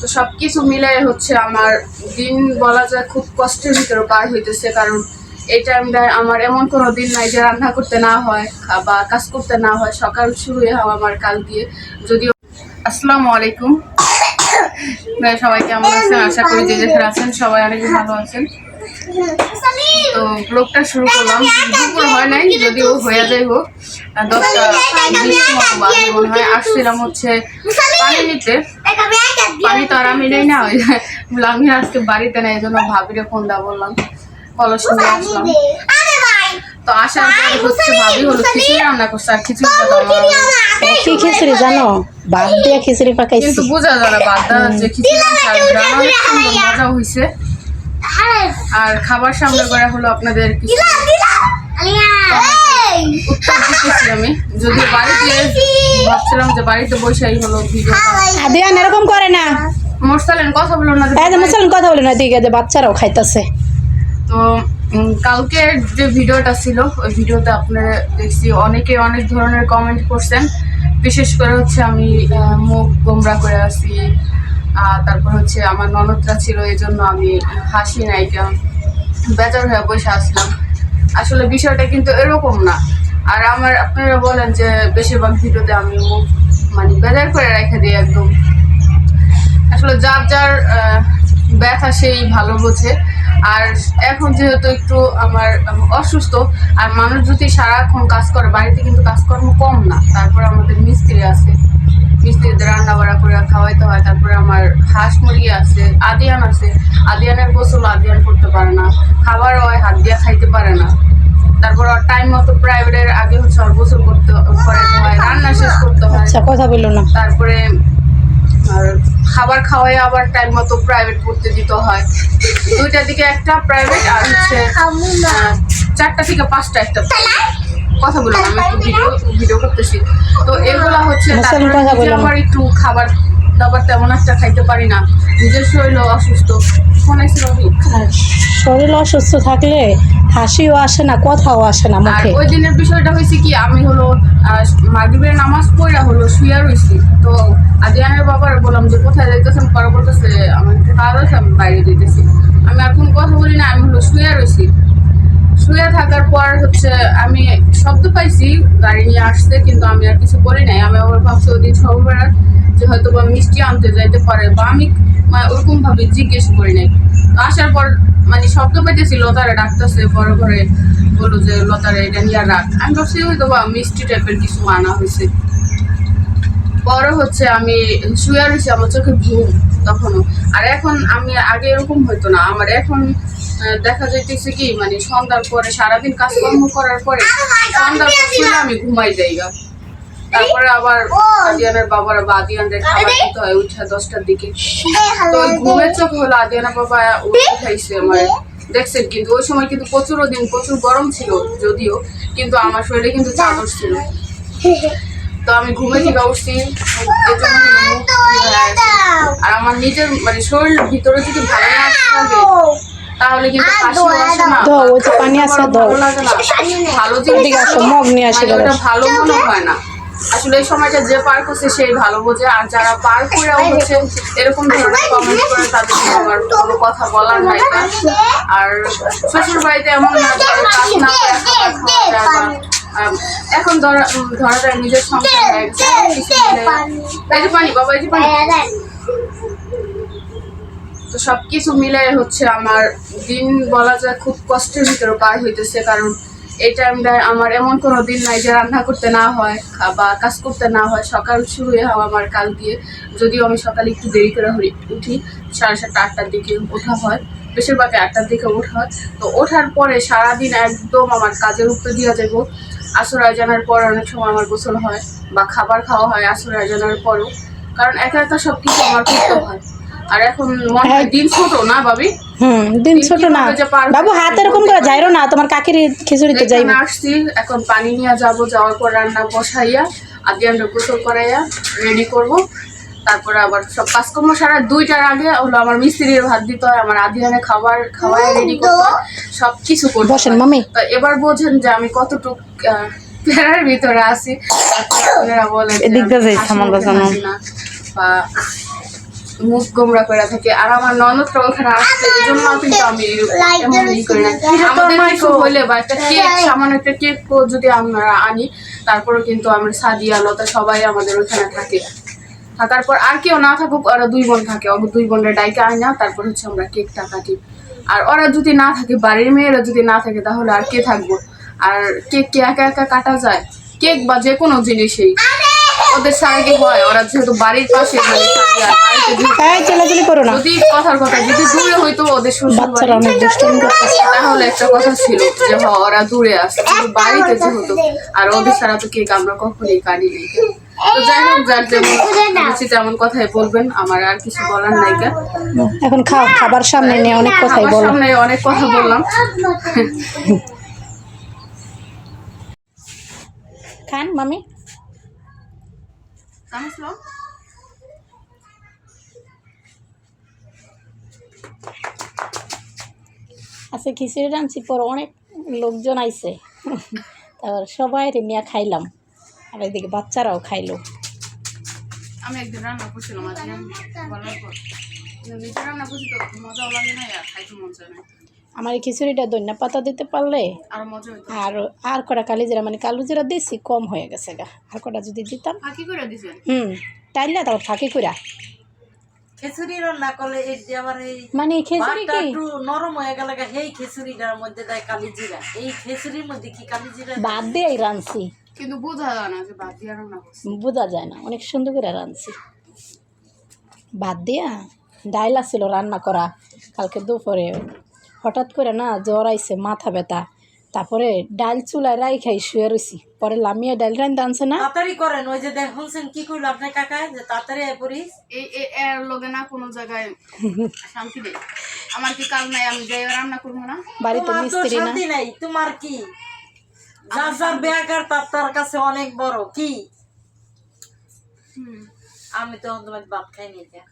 তো সব কিছু হচ্ছে আমার দিন বলা যায় খুব কষ্টের ভিতরে পার হইতেছে, কারণ এই টাইমটায় আমার এমন কোনো দিন নাই যে রান্না করতে না হয় বা কাজ করতে না হয়। সকাল শুরু হয় আমার কাল দিয়ে। যদিও আসসালামু আলাইকুম। সবাই কেমন আছেন? আশা করি যে যেখানে আছেন সবাই অনেক ভালো আছেন। তো ব্লগটা শুরু করলাম। দুপুর হয় নাই, যদিও হয়ে যায় হোক। দশটা বিশ মতো মনে হয়। আসছিলাম হচ্ছে পানি নিতে পানি তো আর আমি নেই না ওই আমি আজকে বাড়িতে নেই জন্য ভাবিরে ফোন দা বললাম। কলস নিয়ে আসলাম। তো আসার পরে হচ্ছে ভাবি হলো খিচুড়ি রান্না করছে আর খিচুড়িটা তো কি খিচুড়ি জানো? ভাত দিয়ে খিচুড়ি পাকাইছি। কিন্তু বোঝা যায় না বাদা যে খিচুড়ি আর অনেক সুন্দর মজা হয়েছে আর খাবার সামনে করা হলো আপনাদের কিছু। উত্তর দিতেছি আমি। যদি বাড়িতে ভাবছিলাম যে বাড়িতে বসেই হলো ভিডিও আদিয়ান এরকম করে না। মোরসালেন কথা বলো না এই যে মুসলমান কথা বলে না দিকে যে বাচ্চারাও খাইতেছে। তো উম, কালকের যে ভিডিওটা ছিল ওই ভিডিওতে আপনারা দেখছি অনেকে অনেক ধরনের কমেন্ট করছেন। বিশেষ করে হচ্ছে আমি মুখ গোমরা করে আছি আর তারপর হচ্ছে আমার ননদরা ছিল এই জন্য আমি হাসি নাই কেমন বেজার হয়ে বসে আসলাম আসলে বিষয়টা কিন্তু এরকম না। আর আমার আপনারা বলেন যে বেশিরভাগ ভিডিওতে আমি মুখ মানে বেজার করে রেখে দিই একদম। আসলে যার যার ব্যথা সেই ভালো বোঝে। আর এখন যেহেতু একটু আমার অসুস্থ, আর মানুষ যদি সারাক্ষণ কাজ করে, বাড়িতে কিন্তু কাজকর্ম কম না। তারপর আমাদের মিস্ত্রি আছে। মিস্ত্রিদের রান্না বাড়া করে খাওয়াইতে হয়। তারপরে আমার হাঁস মুরগি আছে আদিয়ান আছে। আদিয়ানের গোসল আদিয়ান করতে পারে না। খাবার হয় হাত দিয়া খাইতে পারে না। তারপর টাইম মতো প্রাইভেটের আগে হচ্ছে ওর গোসল করতে করাইতে হয় রান্না শেষ করতে হয়। আচ্ছা কথা বলল না। তারপরে আর খাবার খাওয়াই আবার টাইম মতো প্রাইভেট পড়তে দিতে হয়। দুইটার দিকে একটা প্রাইভেট আর হচ্ছে আহ, চারটা থেকে পাঁচটা একটা কথা বললাম আমি একটু ভিডিও ভিডিও করতেছি। তো এগুলা হচ্ছে তারপরে। আমার একটু খাবার দাবার তেমন একটা খাইতে পারি না। নিজের শরীরও অসুস্থ। আর শরীর অসুস্থ থাকলে হাসিও আসে না কথাও আসে না আর মুখে। ওই দিনের বিষয়টা হয়েছে কি আমি হলো মাগরিবের নামাজ পড়া হলো শুয়া রয়েছি তো আদিয়ানের বাবার বললাম যে কোথায় যাইতেছেন? পরে বলতেছে আমি বাইরে দিতেছি আমি আর কোনো কথা বলি না আমি হলো শুয়া রয়েছি শুয়ে থাকার পর হচ্ছে আমি শব্দ পাইছি, গাড়ি নিয়ে আসছে, কিন্তু আমি আর কিছু বলি নাই। আমি আবার ভাবছি ওদিন সবার যে হয়তো বা মিষ্টি আনতে যাইতে পারে, বা আমি মানে ওরকম ভাবে জিজ্ঞেস করি নাই। আসার পর মানে শব্দ পাইতেছি, লতারে ডাকতেছে, বড় ঘরে বলল যে, লতারে, এটা নিয়ে রাখ আমি ভাবছি হয়তো বা মিষ্টি টাইপের কিছু আনা হয়েছে। পরে হচ্ছে আমি শুয়ে রয়েছি আমার চোখে ঘুম তখনও। আর এখন আমি, আগে এরকম হইতো না। আমার এখন দেখা যাইতেছে কি মানে সন্ধ্যার পরে সারাদিন কাজকর্ম করার পরে সন্ধ্যার পর আমি ঘুমাই যাই গা। তারপরে আবার আদিয়ানের বাবার বা আদিয়ানের খাবার দিতে হয় উঠে দশটার দিকে। তো ওই ঘুমের চোখ হলো আদিয়ানা বাবা উঠাইছে আমার। দেখছেন কিন্তু ওই সময় কিন্তু প্রচুর দিন প্রচুর গরম ছিল যদিও কিন্তু আমার শরীরে কিন্তু চাদর ছিল। তো আমি ঘুমে থেকে উঠছি। আর আমার নিজের মানে শরীর ভিতরে যদি ভালো না তাহলে কিন্তু হাসিও আসে দাও, ওই যে পানি আছে, দাও। ভালো ভালো আসো, মগ নিয়ে আসি ওটা ভালো মনে হয় না। আসলে এই সময়টা যে পার করছে সেই ভালো বোঝে। আর যারা পার করেও হচ্ছে এরকম ধরনের কমেন্ট করে তাদের আমার কোনো কথা বলার নাই। আর শ্বশুর বাড়িতে এমন না কাজ না করে খাওয়া যায় বা এখন ধরা ধরা যায় নিজের সংসার হয়ে গেছে এই যে পানি বাবা এই যে পানি। তো সবকিছু মিলাই হচ্ছে আমার দিন বলা যায় খুব কষ্টের ভিতরে পার হইতেছে, কারণ এই টাইমটায় আমার এমন কোনো দিন নাই যে রান্না করতে না হয় বা কাজ করতে না হয়। সকাল শুরু হয় আমার কাল দিয়ে। যদিও আমি সকালে একটু দেরি করে উঠি, সাড়ে সাতটা, আটটার দিকে ওঠা হয়। বেশিরভাগ আটটার দিকে ওঠা হয়। তো ওঠার পরে সারাদিন একদম আমার কাজের উপরে দিয়ে যাব আসর আজানের পর অনেক সময় আমার গোসল হয় বা খাবার খাওয়া হয় আসর আজানের পরও। কারণ একা একা সব কিছু আমার করতে হয়। আর এখন মনে হয় দিন ছোট না ভাবি? হুম দিন ছোট না। বাবু হাত এরকম করে যাইরো না তোমার কাকির খিচুড়িতে যাইবে। এখানে আসছি এখন পানি নিয়ে যাব যাওয়ার পর রান্না বসাইয়া আদিয়ানটা গোসল করাইয়া রেডি করব। তারপরে আবার সব কাজকর্ম সারা দুইটার আগে হলো আমার মিস্ত্রির ভাত দিতে হয় আমার আদিয়ানে খাবার খাওয়াই রেডি করতে হয় সব কিছু করতে বসেন, মামি। তো এবার বোঝেন যে আমি কতটুক প্যারার ভিতরে আছি তারপরে আপনারা বলেন এদিক দিয়ে যাই, সামাল না, বা মুখ গোমরা করে থাকে। আর আমার ননদটা ওখানে আসছে এই জন্য কিন্তু আমি এমন ই করি না। আমাদের কিছু হলে বা একটা কেক সামান্য একটা কেক যদি আমরা আনি তারপরে কিন্তু আমরা সাদিয়া লতা সবাই আমাদের ওখানে থাকে। থাকার পর আর কেউ না থাকুক ওরা দুই বোন থাকে। দুই বোনের ডাইকে আয় না তারপর হচ্ছে আমরা কেকটা কাটি। আর ওরা যদি না থাকে বাড়ির মেয়েরা যদি না থাকে তাহলে আর কে থাকব? আর কেক কি একা একা কাটা যায়? কেক বা যে কোনো জিনিসই। ওদের ছাড়া হয় ওরা যেহেতু বাড়ির পাশে মানে চেলাচেলি করো না। যদি কথার কথা যদি দূরে হইতো ওদের শ্বশুর তাহলে একটা কথা ছিল যে হ, ওরা দূরে আসে কিন্তু বাড়িতে যেহেতু আর ওদের ছাড়া তো কেক আমরা কখনোই কাটি নাই। তো যাই হোক যার যেমন তেমন কথাই বলবেন আমার আর কিছু বলার নাই এখন খাও খাবার সামনে নিয়ে অনেক কথাই আমার সামনে অনেক কথা বললাম। খান মামি? তাহলে আচ্ছা খিচুড়ি রাঁধছি পর অনেক লোকজন আইছে। তারপর সবাই নিয়ে খাইলাম। আর এদিকে বাচ্চারাও খাইলো। আমি একদিন রান্না করছিলাম আজ বলার পর। রান্না করছি তো মজাও লাগে না আর খাইতে মন চায় না। আমার এই খিচুড়িটা ধনিয়া পাতা দিতে পারলে আর আর কটা কালিজিরা মানে কালুজিরা দিয়েছি কম হয়ে গেছে গা। আর কটা যদি দিতাম। করে হুম টাইলে তারপর ফাঁকি কইরা। খিচুড়ি রান্না করলে আবার এই মানে এই খিচুড়ি কি? একটু নরম হয়ে গেলে খিচুড়িটার মধ্যে দেয় কালি জিরা। এই খিচুড়ির মধ্যে কি কালি জিরা বাদ দিয়ে রাঁধছি। কিন্তু বোঝা যায় না যে বাদ দিয়ে রান্না বোঝা যায় না অনেক সুন্দর করে রাঁধছি। বাদ দিয়া ডাইল ছিল রান্না করা কালকে দুপুরে হঠাৎ করে না জ্বর আইসে মাথা ব্যথা। তারপরে ডাল চুলায় রাই খাই শুয়ে রয়েছি পরে লামিয়ে ডাল রান্ধতে আনছে না? তাড়াতাড়ি করেন ওই যে দেখ কি করল আপনার কাকায় যে তাড়াতাড়ি পড়িস এই এ- এর লগে না কোনো জায়গায় শান্তি নেই। আমার কি কাজ নাই আমি যাই রান্না করব না? বাড়িতে তো মিস্ত্রি না? শান্তি নাই তোমার কি? যার যার বেয়াকার তার তার কাছে অনেক বড় কি? হুম। আমি তো তোমার ভাত খাই নি যা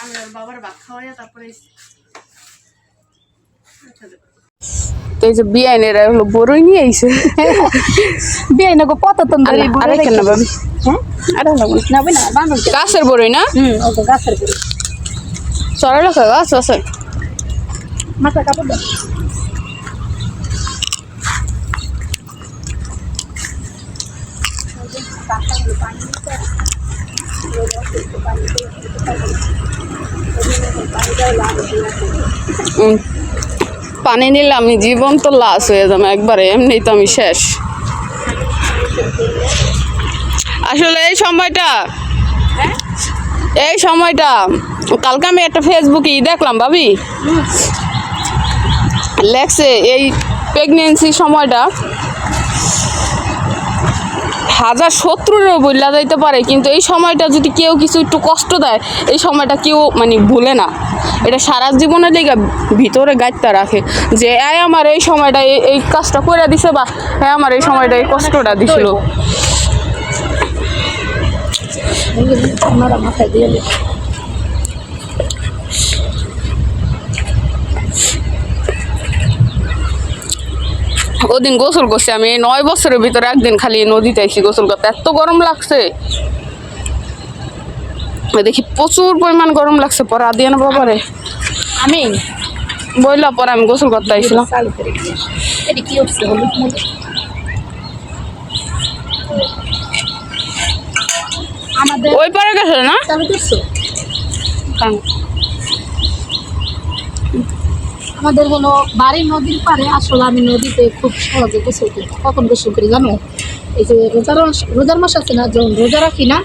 আমি ওর বাবার ভাত খাওয়াইয়া তারপরে তো এই যে বিআইনেরা হলো বড়ই নিয়ে আইছে। বিয়ে না গো পত তো আরেকখান না ভাবি? হ্যাঁ? আরে না না বান্ধব গাছের বড়ই না? হুম ও তো গাছের গুড়ি চড়া লেখা গাছ আছে। মাথা কাপড় দাও। উম, পানি নিলে আমি জীবন তো লাশ হয়ে যাব, একবারে এমনি তো আমি শেষ। আসলে এই সময়টা এই সময়টা, কালকে আমি একটা ফেসবুকে দেখলাম ভাবি। লেখছে এই প্রেগনেন্সি সময়টা হাজার শত্রুরও বললা যাইতে পারে, কিন্তু এই সময়টা যদি কেউ কিছু একটু কষ্ট দেয়, এই সময়টা কেউ মানে ভুলে না। এটা সারা জীবনের লেগে ভিতরে গাইতে রাখে যে, এই আমার এই সময়টা এই এই কাজটা করে দিছে বা হ্যাঁ আমার এই সময়টা এই কষ্টটা দিছিল আপনারা মাথায় দিয়ে দিন ওদিন গোসল করছি আমি। এই নয় বছরের ভিতরে একদিন খালি নদীতে আইসি গোসল করতে। এত গরম লাগছে। দেখি প্রচুর পরিমাণ গরম লাগছে। পরে আদিয়ান বাবারে। আমি? বইলা পরে আমি গোসল করতে আইছিলাম। দিয়ে ওই পারে গেছে না? আমাদের হলো বাড়ির নদীর পারে আসলে আমি নদীতে খুব সহজে গোসল করি কখন গোসল করি জানো? এই যে রোজার রোজার মাস আছে না যখন রোজা রাখি না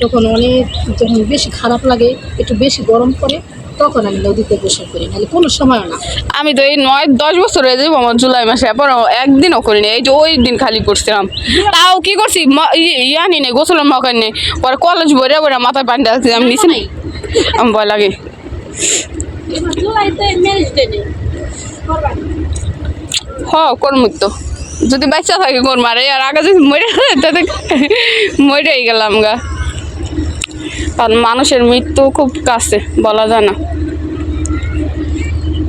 তখন অনেক যখন বেশি খারাপ লাগে একটু বেশি গরম পড়ে তখন আমি নদীতে গোসল করি নাহলে কোনো সময় না। আমি তো এই নয় দশ বছর হয়ে যাব আমার জুলাই মাসে পর একদিনও করিনি এই যে ওই দিন খালি করছিলাম। তাও কি করছি? ইয়ানি নেই গোসলের মকার নেই। পরে কলেজ ভরে ভরে মাথায় পানি আমি নিছি নাই? আমার ভয় লাগে। হ যদি বাচ্চা থাকে কোন মারে আর আগে যদি মরে তাতে মরেই গেলাম গা। কারণ মানুষের মৃত্যু খুব কাছে, বলা যায় না।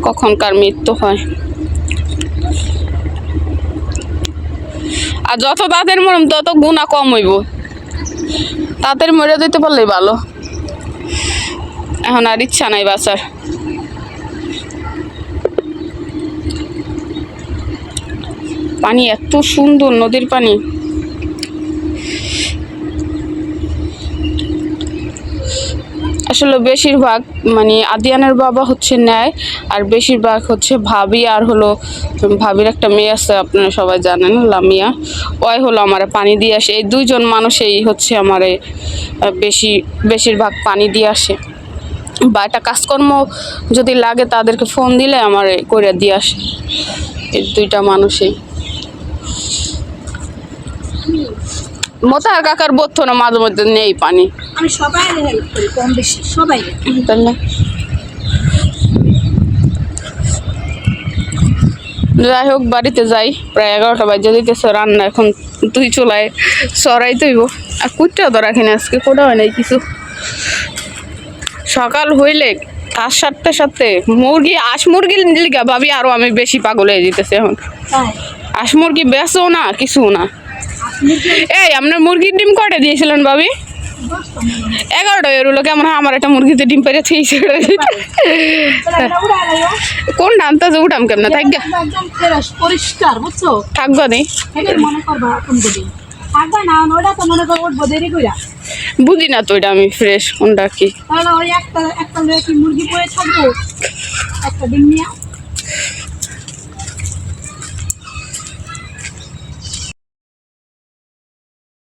কখন কার মৃত্যু হয়। আর যত তাদের মরম, তত গুণা কম হইব। তাদের মরে দিতে পারলেই ভালো। এখন আর ইচ্ছা নাই বাঁচার। পানি এত সুন্দর নদীর পানি। আসলে বেশিরভাগ মানে আদিয়ানের বাবা হচ্ছে ন্যায়, আর বেশিরভাগ হচ্ছে ভাবি, আর হলো ভাবির একটা মেয়ে আছে, আপনারা সবাই জানেন, লামিয়া। ওই হলো আমার পানি দিয়ে আসে। এই দুইজন মানুষই হচ্ছে আমার বেশি, বেশিরভাগ পানি দিয়ে আসে। বা একটা কাজকর্ম যদি লাগে তাদেরকে ফোন দিলে আমার করে দিয়ে আসে। এই দুইটা মানুষই। মোতাহার কাকার বোধ না মাঝে মধ্যে নেই পানি। আমি সবাই হেল্প করি কম বেশি সবাই। যাই হোক বাড়িতে যাই প্রায় এগারোটা বাজে দিতেছে রান্না এখন তুই চলায় সরাই তৈব। আর কুটটাও তো রাখিনি আজকে কোটা হয় নাই কিছু। সকাল হইলে তার সাথে সাথে মুরগি আশ মুরগি লিগা ভাবি আরও আমি বেশি পাগল হয়ে যেতেছে এখন। আশ মুরগি বেচো না কিছু না। এই আপনার মুরগির ডিম কটা দিয়েছিলেন বাবি এগারোটা এরুলো কেমন হয়? আমার একটা মুরগিতে ডিম পেরে এটা কোন ডানতে যে উঠাম কেমনে? থাক গা। এটা একদম fresh, পরিষ্কার বুঝছ থাকব নি। এটাই করবা কোন দিন থাকবা না ওটা তো করো উঠবো দেরি কইরা বুঝি না তো এটা আমি ফ্রেশ কোনটা কি একটা মুরগি পরে থাকব? একটা ডিম নিয়ে